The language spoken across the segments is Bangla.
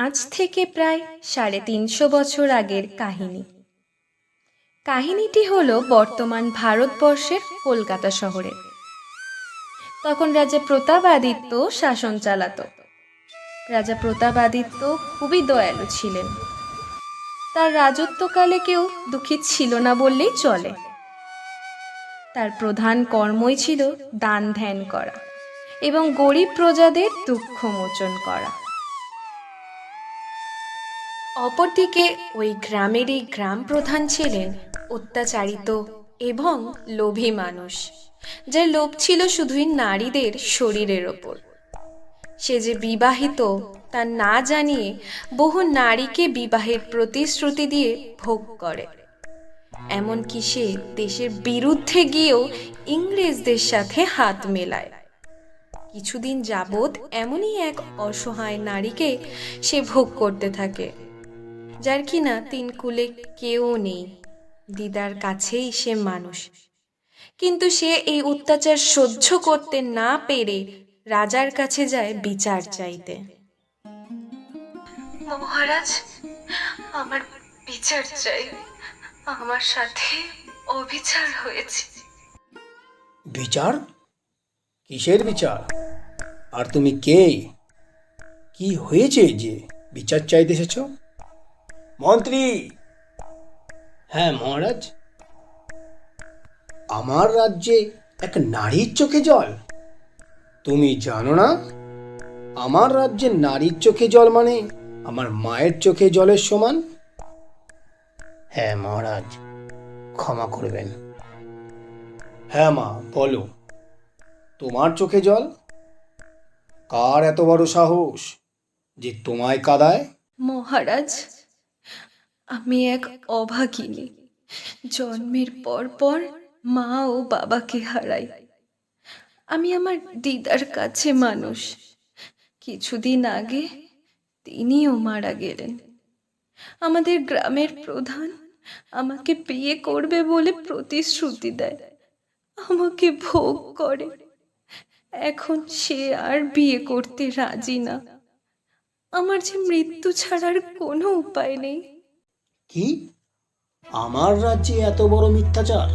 আজ থেকে প্রায় সাড়ে তিনশো বছর আগের কাহিনী। কাহিনীটি হলো বর্তমান ভারতবর্ষের কলকাতা শহরে। তখন রাজা প্রতাপাদিত্য শাসন চালাত। রাজা প্রতাপাদিত্য খুবই দয়ালু ছিলেন। তার রাজত্বকালে কেউ দুঃখী ছিল না বললেই চলে। তার প্রধান কর্মই ছিল দান ধ্যান করা এবং গরিব প্রজাদের দুঃখ মোচন করা। অপরদিকে ওই গ্রামেরই গ্রাম প্রধান ছিলেন অত্যাচারিত এবং লোভী মানুষ যার লোভ ছিল শুধুই নারীদের শরীরের ওপর। সে যে বিবাহিত, তা না জানিয়ে বহু নারীকে বিবাহের প্রতিশ্রুতি দিয়ে ভোগ করে। এমনকি সে দেশের বিরুদ্ধে গিয়েও ইংরেজদের সাথে হাত মেলায়। কিছুদিন যাবৎ এমনই এক অসহায় নারীকে সে ভোগ করতে থাকে। যার কিনা তিন কুলে কেউ নেই। দিদার কাছেই সে মানুষ। কিন্তু সে এই অত্যাচার সহ্য করতে না পেরে রাজার কাছে যায় বিচার চাইতে। মহারাজ আমার বিচার চাই। আমার সাথে অবিচার হয়েছে। বিচার? কিসের বিচার? আর তুমি কে? কি হয়েছে যে বিচার চাইতে এসেছ? মন্ত্রী। হ্যাঁ মহারাজ। আমার রাজ্যে এক নারীর চোখে জল। তুমি জানো না? আমার রাজ্যে নারীর চোখে জল মানে আমার মায়ের চোখে জলের সমান? হ্যাঁ মহারাজ ক্ষমা করবেন। হ্যাঁ মা বলো। তোমার চোখে জল? কার এত বড় সাহস যে তোমায় কাদায়? মহারাজ আমি এক অভাগিনী। জন্মের পর পর মা ও বাবাকে হারাই। আমি আমার দিদার কাছে মানুষ। কিছুদিন আগে তিনিও মারা গেলেন। আমাদের গ্রামের প্রধান আমাকে বিয়ে করবে বলে প্রতিশ্রুতি দেয়। আমাকে ভোগ করে। এখন সে আর বিয়ে করতে রাজি না। আমার যে মৃত্যু ছাড়ার কোনো উপায় নেই। কি? আমার রাজ্যে এত বড় মিথ্যাচার?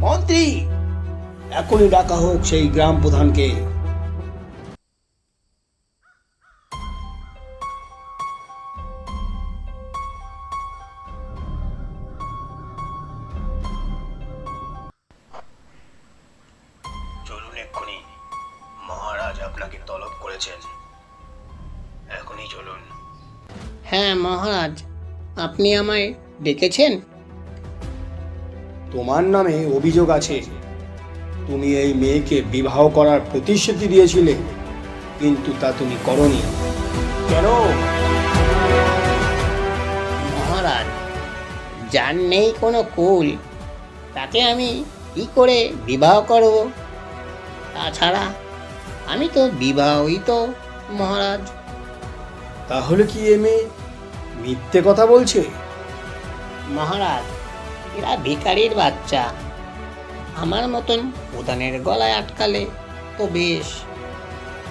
মন্ত্রী এখনই ডাকা হোক সেই গ্রাম প্রধানকে। চলুন এক্ষুনি। মহারাজ আপনাকে তলব করেছেন। এখনই চলুন। হ্যাঁ মহারাজ। আপনি আমায় ডেকেছেন? তোমার নামে অভিযোগ আছে। তুমি এই মেয়েকে বিবাহ করার প্রতিশ্রুতি দিয়েছিলে কিন্তু তা তুমি করনি। কেন? মহারাজ যার নেই কোনো কুল তাকে আমি কি করে বিবাহ করব? তাছাড়া আমি তো বিবাহিত মহারাজ। তাহলে কি এ মেয়ে মিথ্যে কথা বলছে? মহারাজ এরা ভিখারির বাচ্চা। আমার মতন প্রধানের গলায় আটকালে তো বেশ।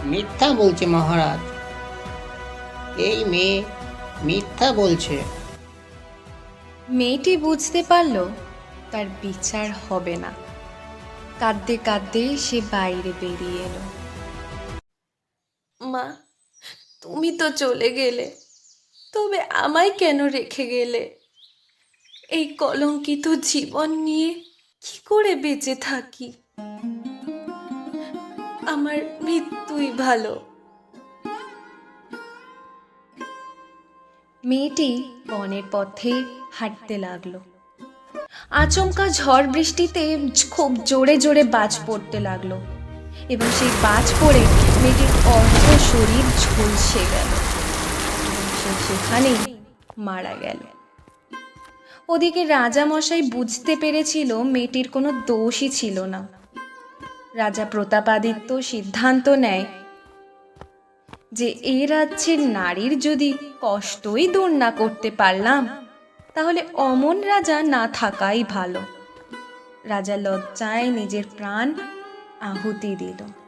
মিথ্যা বলছে মহারাজ। এই মেয়ে মিথ্যা বলছে। মেয়েটি বুঝতে পারল তার বিচার হবে না। কাঁদতে কাঁদতে সে বাইরে বেরিয়ে এলো। মা তুমি তো চলে গেলে। তবে আমায় কেন রেখে গেলে? এই কলঙ্কিত জীবন নিয়ে কি করে বেঁচে থাকি? আমার মৃত্যুই ভালো। মেয়েটি বনের পথে হাঁটতে লাগল। আচমকা ঝড় বৃষ্টিতে খুব জোরে জোরে বাজ পড়তে লাগল এবং সেই বাজ পড়ে মেয়েটির অর্ধ শরীর ঝলসে গেল। সেখানেই মারা গেল ওদিকে রাজামশাই বুঝতে পেরেছিল মেয়েটির কোনো দোষই ছিল না। রাজা প্রতাপাদিত্য সিদ্ধান্ত নেয় যে এ রাজ্যের নারীর যদি কষ্টই দূর না করতে পারলাম, তাহলে অমন রাজা না থাকাই ভালো। রাজা লজ্জায় নিজের প্রাণ আহুতি দিল।